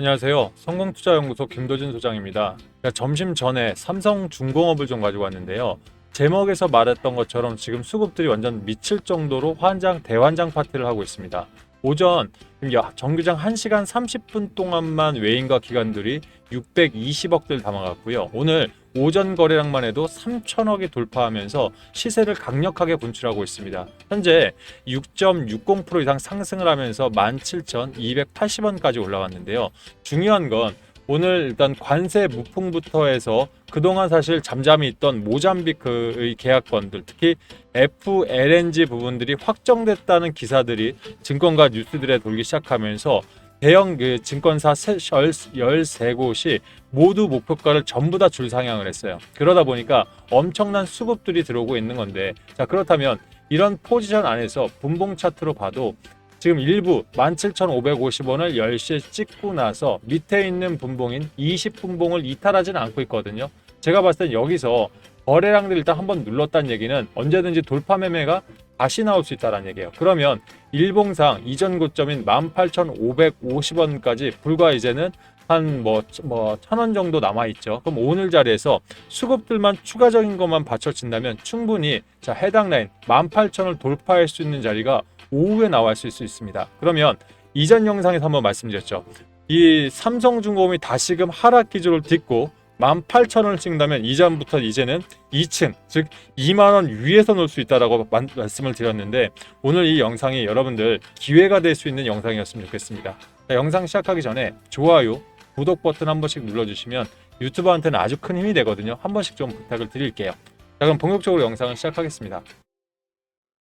안녕하세요. 성공투자연구소 김도진 소장입니다. 점심 전에 삼성중공업을 좀 가지고 왔는데요. 제목에서 말했던 것처럼 지금 수급들이 완전 미칠 정도로 환장 대환장 파티를 하고 있습니다. 오전 정규장 1시간 30분 동안만 외인과 기관들이 620억들 담아갔고요. 오늘 오전 거래량만 해도 3천억이 돌파하면서 시세를 강력하게 분출하고 있습니다. 현재 6.60% 이상 상승을 하면서 17,280원까지 올라왔는데요. 중요한 건 오늘 일단 관세 무풍부터 해서 그동안 사실 잠잠히 있던 모잠비크의 계약건들 특히 FLNG 부분들이 확정됐다는 기사들이 증권가 뉴스들에 돌기 시작하면서 대형 그 증권사 13곳이 모두 목표가를 전부 다 줄 상향을 했어요. 그러다 보니까 엄청난 수급들이 들어오고 있는 건데 자 그렇다면 이런 포지션 안에서 분봉 차트로 봐도 지금 일부 17,550원을 10시에 찍고 나서 밑에 있는 분봉인 20분봉을 이탈하지는 않고 있거든요. 제가 봤을 땐 여기서 거래량들 일단 한번 눌렀다는 얘기는 언제든지 돌파 매매가 다시 나올 수 있다는 얘기예요. 그러면 일봉상 이전 고점인 18,550원까지 불과 이제는 한뭐뭐천원 정도 남아 있죠. 그럼 오늘 자리에서 수급들만 추가적인 것만 받쳐진다면 충분히 자 해당 라인 18,000을 돌파할 수 있는 자리가 오후에 나올 수 있- 있습니다. 그러면 이전 영상에서 한번 말씀드렸죠. 이 삼성중공업이 다시금 하락 기조를 딛고 18,000원을 찍는다면 이전부터 이제는 2층 즉 2만 원 위에서 놓을 수 있다라고 만- 말씀을 드렸는데 오늘 이 영상이 여러분들 기회가 될 수 있는 영상이었으면 좋겠습니다. 자, 영상 시작하기 전에 좋아요, 구독 버튼 한 번씩 눌러주시면 유튜버한테는 아주 큰 힘이 되거든요. 한 번씩 좀 부탁을 드릴게요. 자 그럼 본격적으로 영상을 시작하겠습니다.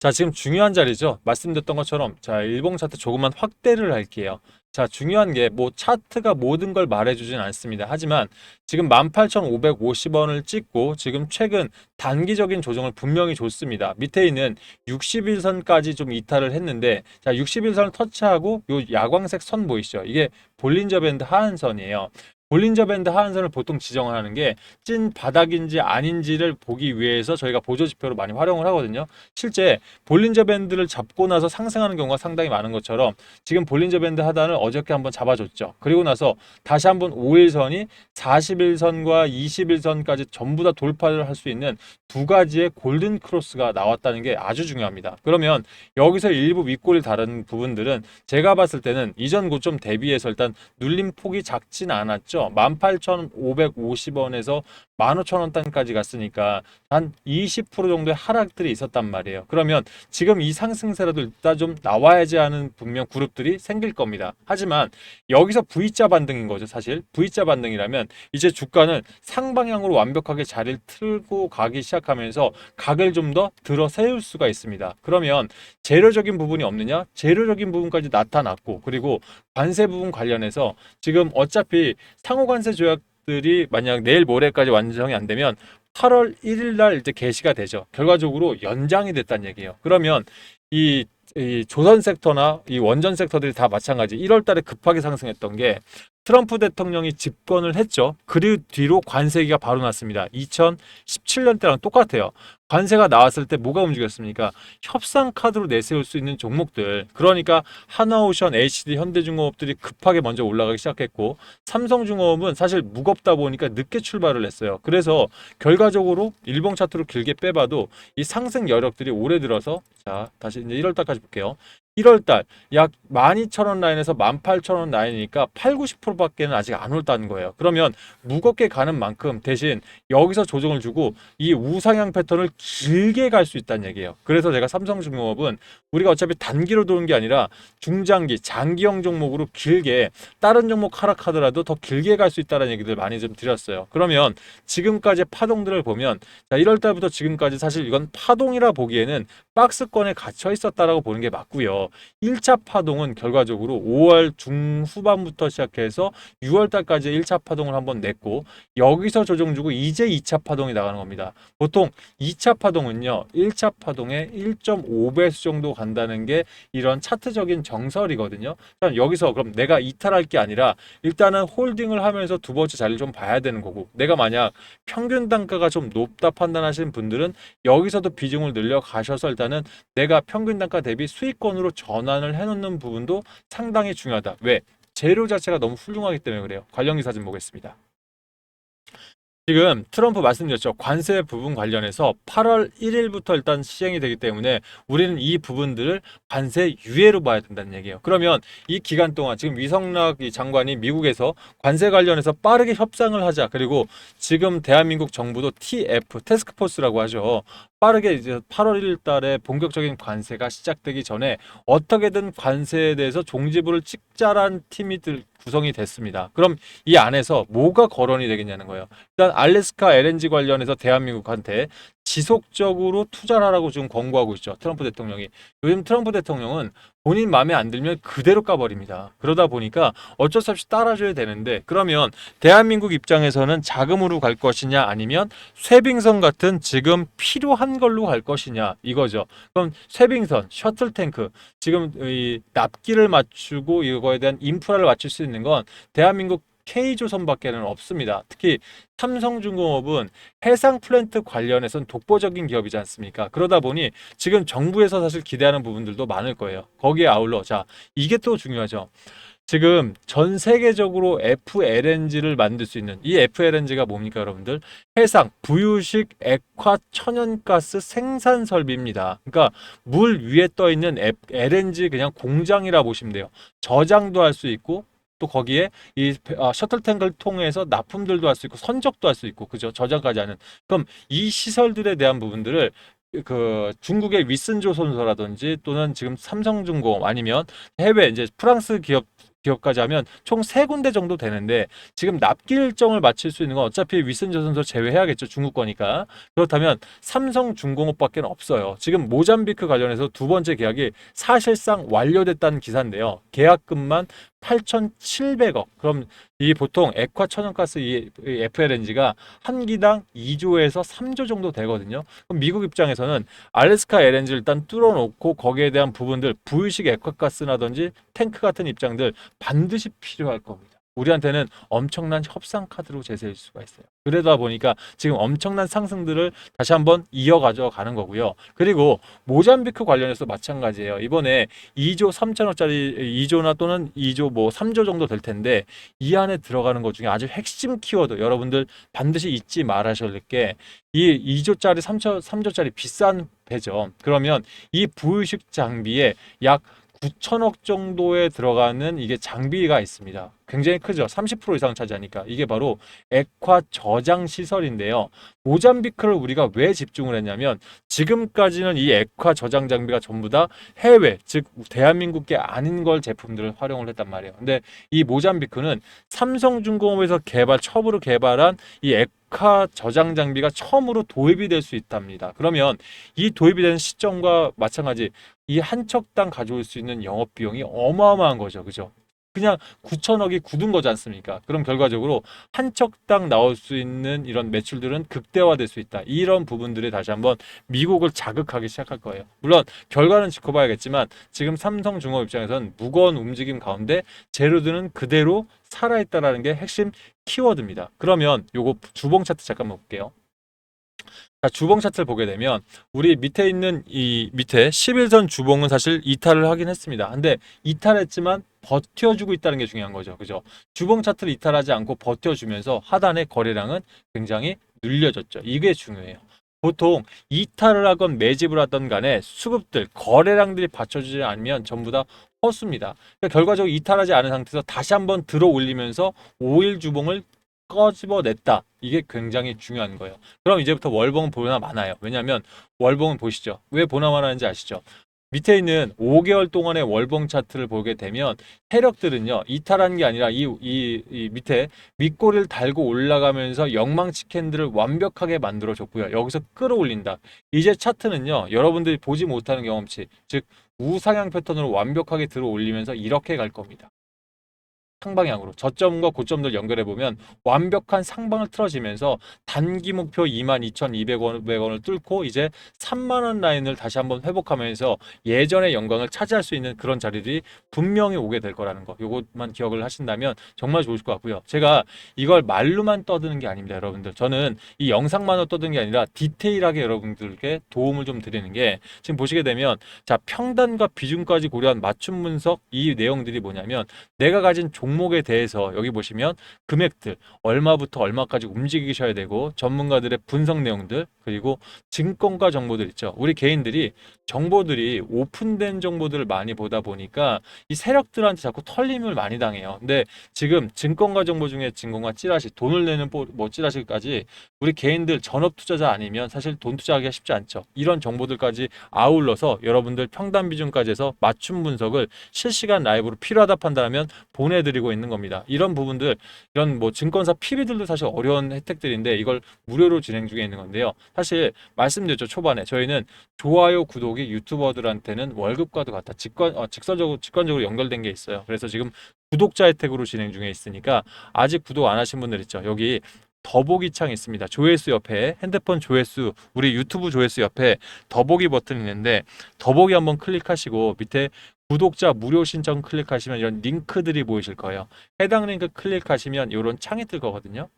자 지금 중요한 자리죠. 말씀드렸던 것처럼 자 일봉 차트 조금만 확대를 할게요. 자 중요한 게 뭐 차트가 모든 걸 말해주진 않습니다. 하지만 지금 18,550원을 찍고 지금 최근 단기적인 조정을 분명히 줬습니다. 밑에 있는 61선까지 좀 이탈을 했는데 자 61선을 터치하고 요 야광색 선 보이시죠? 이게 볼린저 밴드 하한선이에요. 볼린저 밴드 하한선을 보통 지정을 하는 게 찐 바닥인지 아닌지를 보기 위해서 저희가 보조 지표로 많이 활용을 하거든요. 실제 볼린저 밴드를 잡고 나서 상승하는 경우가 상당히 많은 것처럼 지금 볼린저 밴드 하단을 어저께 한번 잡아줬죠. 그리고 나서 다시 한번 5일선이 41선과 21선까지 전부 다 돌파를 할 수 있는 두 가지의 골든 크로스가 나왔다는 게 아주 중요합니다. 그러면 여기서 일부 윗골이 다른 부분들은 제가 봤을 때는 이전 고점 대비해서 일단 눌림 폭이 작진 않았죠. 18,550원에서 15,000원 단까지 갔으니까 한 20% 정도의 하락들이 있었단 말이에요. 그러면 지금 이 상승세라도 일단 좀 나와야지 하는 분명 그룹들이 생길 겁니다. 하지만 여기서 V자 반등인 거죠, 사실. V자 반등이라면 이제 주가는 상방향으로 완벽하게 자리를 틀고 가기 시작하면서 각을 좀 더 들어 세울 수가 있습니다. 그러면 재료적인 부분이 없느냐? 재료적인 부분까지 나타났고 그리고 관세 부분 관련해서 지금 어차피 상호 관세 조약들이 만약 내일 모레까지 완성이 안 되면 8월 1일 날 이제 개시가 되죠. 결과적으로 연장이 됐다는 얘기예요. 그러면 이, 이 조선 섹터나 이 원전 섹터들이 다 마찬가지. 1월 달에 급하게 상승했던 게 트럼프 대통령이 집권을 했죠. 그리고 뒤로 관세기가 바로 났습니다. 2017년 때랑 똑같아요. 관세가 나왔을 때 뭐가 움직였습니까? 협상 카드로 내세울 수 있는 종목들. 그러니까 하나오션, HD, 현대중공업들이 급하게 먼저 올라가기 시작했고 삼성중공업은 사실 무겁다 보니까 늦게 출발을 했어요. 그래서 결과적으로 일봉 차트로 길게 빼봐도 이 상승 여력들이 올해 들어서 자 다시 이제 1월 달까지 볼게요. 1월 달 약 12,000원 라인에서 18,000원 라인이니까 8, 90%밖에는 아직 안 올다는 거예요. 그러면 무겁게 가는 만큼 대신 여기서 조정을 주고 이 우상향 패턴을 길게 갈 수 있다는 얘기예요. 그래서 제가 삼성중공업은 우리가 어차피 단기로 도는 게 아니라 중장기, 장기형 종목으로 길게 다른 종목 하락하더라도 더 길게 갈 수 있다는 얘기들 많이 좀 드렸어요. 그러면 지금까지 파동들을 보면 자 1월 달부터 지금까지 사실 이건 파동이라 보기에는 박스권에 갇혀 있었다라고 보는 게 맞고요. 1차 파동은 결과적으로 5월 중후반부터 시작해서 6월 달까지 1차 파동을 한번 냈고 여기서 조정 주고 이제 2차 파동이 나가는 겁니다. 보통 2차 파동은요. 1차 파동의 1.5배수 정도 간다는 게 이런 차트적인 정설이거든요. 자, 여기서 그럼 내가 이탈할 게 아니라 일단은 홀딩을 하면서 두 번째 자리를 좀 봐야 되는 거고 내가 만약 평균 단가가 좀 높다 판단하시는 분들은 여기서도 비중을 늘려 가셔서 일단 은 내가 평균 단가 대비 수익권으로 전환을 해놓는 부분도 상당히 중요하다. 왜? 재료 자체가 너무 훌륭하기 때문에 그래요. 관련 기사 좀 보겠습니다. 지금 트럼프 말씀드렸죠. 관세 부분 관련해서 8월 1일부터 일단 시행이 되기 때문에 우리는 이 부분들을 관세 유예로 봐야 된다는 얘기예요. 그러면 이 기간 동안 지금 위성락 이 장관이 미국에서 관세 관련해서 빠르게 협상을 하자. 그리고 지금 대한민국 정부도 TF 테스크포스라고 하죠. 빠르게 이제 8월 1일 달에 본격적인 관세가 시작되기 전에 어떻게든 관세에 대해서 종지부를 찍자란 팀이 들- 구성이 됐습니다. 그럼 이 안에서 뭐가 거론이 되겠냐는 거예요. 일단 알래스카 LNG 관련해서 대한민국한테 지속적으로 투자를 하라고 지금 권고하고 있죠. 트럼프 대통령이. 요즘 트럼프 대통령은 본인 마음에 안 들면 그대로 까버립니다. 그러다 보니까 어쩔 수 없이 따라줘야 되는데 그러면 대한민국 입장에서는 자금으로 갈 것이냐 아니면 쇠빙선 같은 지금 필요한 걸로 갈 것이냐 이거죠. 그럼 쇠빙선, 셔틀 탱크 지금 이 납기를 맞추고 이거에 대한 인프라를 맞출 수 있는 건 대한민국 K조선밖에는 없습니다. 특히 삼성중공업은 해상 플랜트 관련해서는 독보적인 기업이지 않습니까? 그러다 보니 지금 정부에서 사실 기대하는 부분들도 많을 거예요. 거기에 아울러 자 이게 또 중요하죠. 지금 전 세계적으로 FLNG를 만들 수 있는 이 FLNG가 뭡니까 여러분들? 해상 부유식 액화 천연가스 생산 설비입니다. 그러니까 물 위에 떠 있는 LNG 그냥 공장이라 보시면 돼요. 저장도 할 수 있고 또 거기에 이 아, 셔틀 탱크를 통해서 납품들도 할 수 있고 선적도 할 수 있고 그죠 저장까지 하는. 그럼 이 시설들에 대한 부분들을 그 중국의 위슨조선소라든지 또는 지금 삼성중공업 아니면 해외 이제 프랑스 기업 기업까지 하면 총 세 군데 정도 되는데 지금 납기 일정을 마칠 수 있는 건 어차피 위슨조선소 제외해야겠죠 중국 거니까. 그렇다면 삼성중공업밖에 없어요. 지금 모잠비크 관련해서 두 번째 계약이 사실상 완료됐다는 기사인데요. 계약금만 8,700억. 그럼 이 보통 액화 천연가스 이 FLNG가 한 기당 2조에서 3조 정도 되거든요. 그럼 미국 입장에서는 알래스카 LNG를 일단 뚫어놓고 거기에 대한 부분들 부유식 액화가스라든지 탱크 같은 입장들 반드시 필요할 겁니다. 우리한테는 엄청난 협상 카드로 제시할 수가 있어요. 그러다 보니까 지금 엄청난 상승들을 다시 한번 이어가져 가는 거고요. 그리고 모잠비크 관련해서 마찬가지예요. 이번에 2조 3천억짜리 2조나 또는 2조 뭐 3조 정도 될 텐데 이 안에 들어가는 것 중에 아주 핵심 키워드 여러분들 반드시 잊지 말아셔야 될 게 이 2조짜리 3조 3조짜리 비싼 배죠. 그러면 이 부유식 장비에 약 9천억 정도에 들어가는 이게 장비가 있습니다. 굉장히 크죠. 30% 이상 차지하니까. 이게 바로 액화 저장 시설인데요. 모잠비크를 우리가 왜 집중을 했냐면 지금까지는 이 액화 저장 장비가 전부 다 해외, 즉 대한민국계 아닌 걸 제품들을 활용을 했단 말이에요. 근데 이 모잠비크는 삼성중공업에서 개발 처음으로 개발한 이 액화 저장 장비가 처음으로 도입이 될 수 있답니다. 그러면 이 도입이 되는 시점과 마찬가지 이 한 척당 가져올 수 있는 영업 비용이 어마어마한 거죠. 그죠? 그냥 9천억이 굳은 거지 않습니까? 그럼 결과적으로 한 척당 나올 수 있는 이런 매출들은 극대화될 수 있다. 이런 부분들이 다시 한번 미국을 자극하기 시작할 거예요. 물론 결과는 지켜봐야겠지만 지금 삼성중공업 입장에서는 무거운 움직임 가운데 재료들은 그대로 살아있다라는 게 핵심 키워드입니다. 그러면 요거 주봉 차트 잠깐만 볼게요. 자, 주봉 차트를 보게 되면 우리 밑에 있는 이 밑에 11선 주봉은 사실 이탈을 하긴 했습니다. 근데 이탈했지만 버텨주고 있다는 게 중요한 거죠. 그죠? 주봉 차트를 이탈하지 않고 버텨주면서 하단의 거래량은 굉장히 늘려졌죠. 이게 중요해요. 보통 이탈을 하건 매집을 하던 간에 수급들, 거래량들이 받쳐주지 않으면 전부 다 헛수입니다. 그러니까 결과적으로 이탈하지 않은 상태에서 다시 한번 들어 올리면서 5일 주봉을 꺼집어냈다. 이게 굉장히 중요한 거예요. 그럼 이제부터 월봉은 보나 마나요. 왜냐하면 월봉은 보시죠. 왜 보나 마나인지 아시죠? 밑에 있는 5개월 동안의 월봉 차트를 보게 되면 세력들은요 이탈한 게 아니라 이, 이, 이 밑에 밑꼬리를 달고 올라가면서 영망치 캔들을 완벽하게 만들어 줬고요 여기서 끌어올린다 이제 차트는요 여러분들이 보지 못하는 경험치 즉 우상향 패턴으로 완벽하게 들어 올리면서 이렇게 갈 겁니다 상방향으로 저점과 고점들 연결해 보면 완벽한 상방을 틀어지면서 단기 목표 22,200원을 뚫고 이제 3만 원 라인을 다시 한번 회복하면서 예전의 영광을 차지할 수 있는 그런 자리들이 분명히 오게 될 거라는 거. 요것만 기억을 하신다면 정말 좋을 것 같고요. 제가 이걸 말로만 떠드는 게 아닙니다, 여러분들. 저는 이 영상만으로 떠드는 게 아니라 디테일하게 여러분들께 도움을 좀 드리는 게 지금 보시게 되면 자, 평단과 비중까지 고려한 맞춤 분석 이 내용들이 뭐냐면 내가 가진 종 종목에 대해서 여기 보시면 금액들 얼마부터 얼마까지 움직이셔야 되고 전문가들의 분석 내용들 그리고 증권가 정보들 있죠. 우리 개인들이 정보들이 오픈된 정보들을 많이 보다 보니까 이 세력들한테 자꾸 털림을 많이 당해요. 근데 지금 증권가 정보 중에 증권가 찌라시 돈을 내는 뽀- 뭐 찌라시까지 우리 개인들 전업 투자자 아니면 사실 돈 투자하기가 쉽지 않죠. 이런 정보들까지 아울러서 여러분들 평단 비중까지 해서 맞춤 분석을 실시간 라이브로 필요하다 판단하면 보내드리고 있는 겁니다. 이런 부분들 이런 뭐 증권사 PB들도 사실 어려운 혜택들인데 이걸 무료로 진행 중에 있는 건데요. 사실 말씀드렸죠 초반에 저희는 좋아요 구독이 유튜버들한테는 월급과도 같다. 직관 어, 직선적으로 직관적으로 연결된 게 있어요. 그래서 지금 구독자 혜택으로 진행 중에 있으니까 아직 구독 안 하신 분들 있죠. 여기 더보기 창 있습니다. 조회수 옆에 핸드폰 조회수 우리 유튜브 조회수 옆에 더보기 버튼 있는데 더보기 한번 클릭하시고 밑에 구독자 무료 신청 클릭하시면 이런 링크들이 보이실 거예요. 해당 링크 클릭하시면 이런 창이 뜰 거거든요.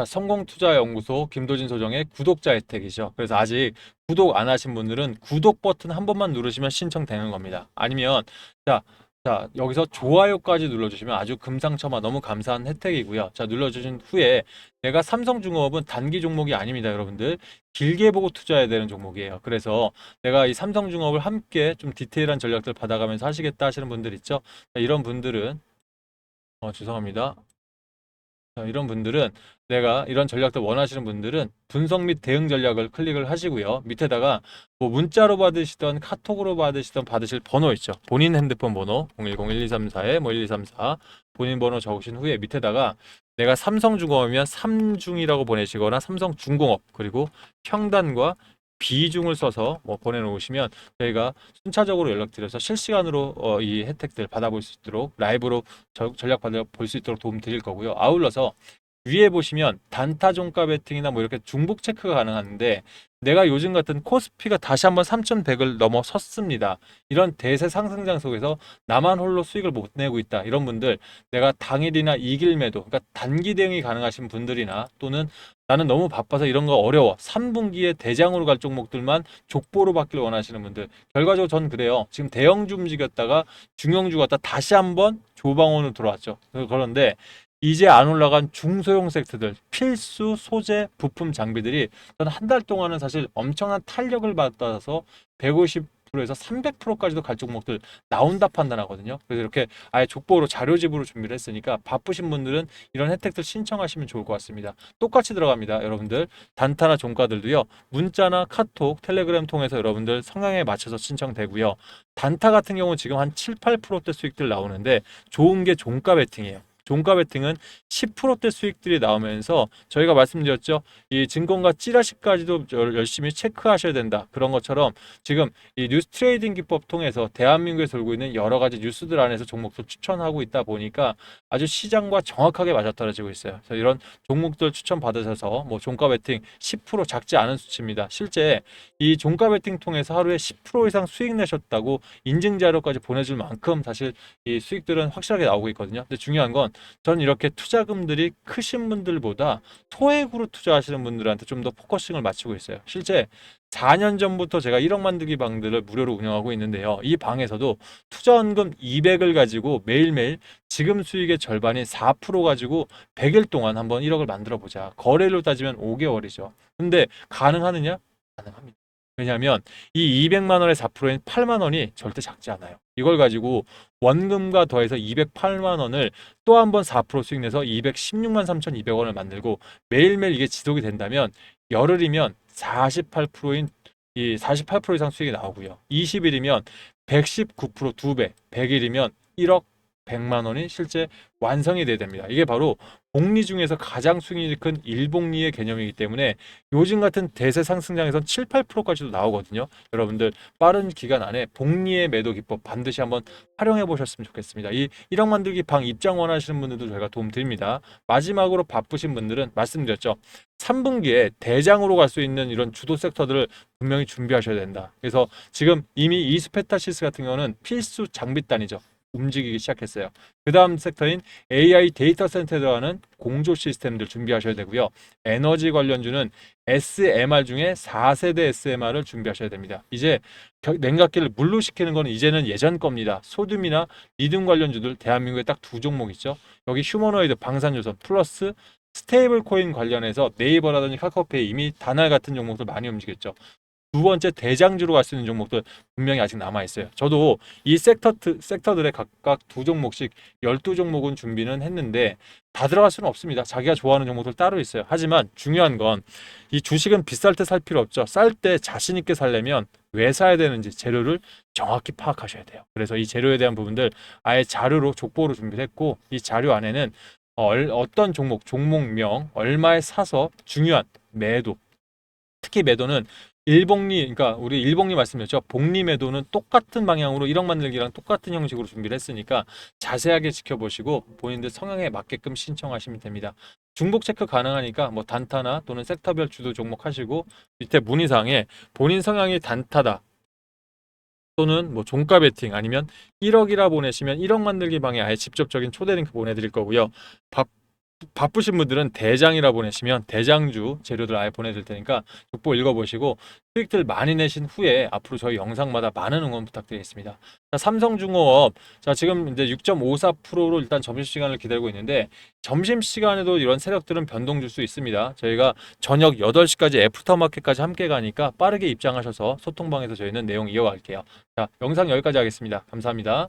자, 성공투자연구소 김도진 소정의 구독자 혜택이죠. 그래서 아직 구독 안 하신 분들은 구독 버튼 한 번만 누르시면 신청되는 겁니다. 아니면 자, 자 여기서 좋아요까지 눌러주시면 아주 금상첨화 너무 감사한 혜택이고요. 자 눌러주신 후에 내가 삼성중공업은 단기 종목이 아닙니다, 여러분들. 길게 보고 투자해야 되는 종목이에요. 그래서 내가 이 삼성중업을 함께 좀 디테일한 전략들 받아가면서 하시겠다 하시는 분들 있죠. 자, 이런 분들은 어, 죄송합니다. 자, 이런 분들은 내가 이런 전략들 원하시는 분들은 분석 및 대응 전략을 클릭을 하시고요. 밑에다가 뭐 문자로 받으시던 카톡으로 받으시던 받으실 번호 있죠. 본인 핸드폰 번호 010-1234에 뭐 1234 본인 번호 적으신 후에 밑에다가 내가 삼성중공업이면 삼중이라고 보내시거나 삼성중공업 그리고 평단과 비중을 써서 뭐 보내놓으시면 저희가 순차적으로 연락드려서 실시간으로 어, 이 혜택들 받아볼 수 있도록 라이브로 저- 전략 받아볼 수 있도록 도움 드릴 거고요. 아울러서 위에 보시면 단타 종가 베팅이나 뭐 이렇게 중복 체크가 가능한데 내가 요즘 같은 코스피가 다시 한번 3,100을 넘어섰습니다. 이런 대세 상승장 속에서 나만 홀로 수익을 못 내고 있다. 이런 분들 내가 당일이나 이길 매도, 그러니까 단기 대응이 가능하신 분들이나 또는 나는 너무 바빠서 이런 거 어려워. 3분기에 대장으로 갈 종목들만 족보로 받기를 원하시는 분들. 결과적으로 전 그래요. 지금 대형주 움직였다가 중형주 갔다 다시 한번 조방원으로 돌아왔죠. 그런데 이제 안 올라간 중소형 섹터들, 필수 소재, 부품 장비들이 저는 한 달 동안은 사실 엄청난 탄력을 받아서 150%에서 300%까지도 갈 종목들 나온다 판단하거든요. 그래서 이렇게 아예 족보로 자료집으로 준비를 했으니까 바쁘신 분들은 이런 혜택들 신청하시면 좋을 것 같습니다. 똑같이 들어갑니다. 여러분들 단타나 종가들도요. 문자나 카톡, 텔레그램 통해서 여러분들 성향에 맞춰서 신청되고요. 단타 같은 경우 지금 한 7, 8%대 수익들 나오는데 좋은 게 종가 베팅이에요. 종가 베팅은 10%대 수익들이 나오면서 저희가 말씀드렸죠. 이 증권가 찌라시까지도 열- 열심히 체크하셔야 된다. 그런 것처럼 지금 이 뉴스 트레이딩 기법 통해서 대한민국에 돌고 있는 여러 가지 뉴스들 안에서 종목들 추천하고 있다 보니까 아주 시장과 정확하게 맞아떨어지고 있어요. 그래서 이런 종목들 추천 받으셔서 뭐 종가 베팅 10% 작지 않은 수치입니다. 실제 이 종가 베팅 통해서 하루에 10% 이상 수익 내셨다고 인증 자료까지 보내줄 만큼 사실 이 수익들은 확실하게 나오고 있거든요. 근데 중요한 건 저는 이렇게 투자금들이 크신 분들보다 소액으로 투자하시는 분들한테 좀 더 포커싱을 맞추고 있어요. 실제 4년 전부터 제가 1억 만들기 방들을 무료로 운영하고 있는데요. 이 방에서도 투자원금 200을 가지고 매일매일 지금 수익의 절반인 4% 가지고 100일 동안 한번 1억을 만들어 보자. 거래로 따지면 5개월이죠. 근데 가능하느냐? 가능합니다. 왜냐하면 이 200만 원의 4%인 8만 원이 절대 작지 않아요. 이걸 가지고 원금과 더해서 208만 원을 또 한 번 4% 수익 내서 216만 3,200원을 만들고 매일매일 이게 지속이 된다면 열흘이면 48%인 이 48% 이상 수익이 나오고요. 20일이면 119% 2배, 100일이면 1억 100만 원이 실제 완성이 돼야 됩니다. 이게 바로 복리 중에서 가장 수익이 큰 일복리의 개념이기 때문에 요즘 같은 대세 상승장에선 7, 8%까지도 나오거든요. 여러분들 빠른 기간 안에 복리의 매도 기법 반드시 한번 활용해 보셨으면 좋겠습니다. 이 1억 만들기 방 입장 원하시는 분들도 저희가 도움 드립니다. 마지막으로 바쁘신 분들은 말씀드렸죠. 3분기에 대장으로 갈 수 있는 이런 주도 섹터들을 분명히 준비하셔야 된다. 그래서 지금 이미 이스페타시스 같은 경우는 필수 장비단이죠. 움직이기 시작했어요. 그 다음 섹터인 AI 데이터 센터에 들어가는 공조 시스템들 준비하셔야 되고요. 에너지 관련주는 SMR 중에 4세대 SMR을 준비하셔야 됩니다. 이제 겨- 냉각기를 물로 식히는 건 이제는 예전 겁니다. 소듐이나 리튬 관련주들 대한민국에 딱 두 종목 있죠. 여기 휴머노이드 방산요소 플러스 스테이블 코인 관련해서 네이버라든지 카카오페이 이미 다날 같은 종목들 많이 움직였죠. 두 번째 대장주로 갈 수 있는 종목들 분명히 아직 남아 있어요. 저도 이 섹터 섹터들의 각각 두 종목씩 12종목은 준비는 했는데 다 들어갈 수는 없습니다. 자기가 좋아하는 종목들 따로 있어요. 하지만 중요한 건 이 주식은 비쌀 때 살 필요 없죠. 쌀 때 자신 있게 살려면 왜 사야 되는지 재료를 정확히 파악하셔야 돼요. 그래서 이 재료에 대한 부분들 아예 자료로 족보로 준비를 했고 이 자료 안에는 얼- 어떤 종목, 종목명, 얼마에 사서 중요한 매도 특히 매도는 일복리, 그러니까 우리 일복리 말씀드렸죠. 복리 매도는 똑같은 방향으로 1억 만들기랑 똑같은 형식으로 준비를 했으니까 자세하게 지켜보시고 본인들 성향에 맞게끔 신청하시면 됩니다. 중복 체크 가능하니까 뭐 단타나 또는 섹터별 주도 종목 하시고 밑에 문의사항에 본인 성향이 단타다 또는 뭐 종가 베팅 아니면 1억이라 보내시면 1억 만들기 방에 아예 직접적인 초대 링크 보내드릴 거고요. 바, 바쁘신 분들은 대장이라 보내시면 대장주 재료들 아예 보내드릴 테니까 족보 읽어보시고 수익들 많이 내신 후에 앞으로 저희 영상마다 많은 응원 부탁드리겠습니다. 자, 삼성중공업 자 지금 이제 6.54%로 일단 점심시간을 기다리고 있는데 점심시간에도 이런 세력들은 변동 줄 수 있습니다. 저희가 저녁 8시까지 애프터마켓까지 함께 가니까 빠르게 입장하셔서 소통방에서 저희는 내용 이어갈게요. 자 영상 여기까지 하겠습니다. 감사합니다.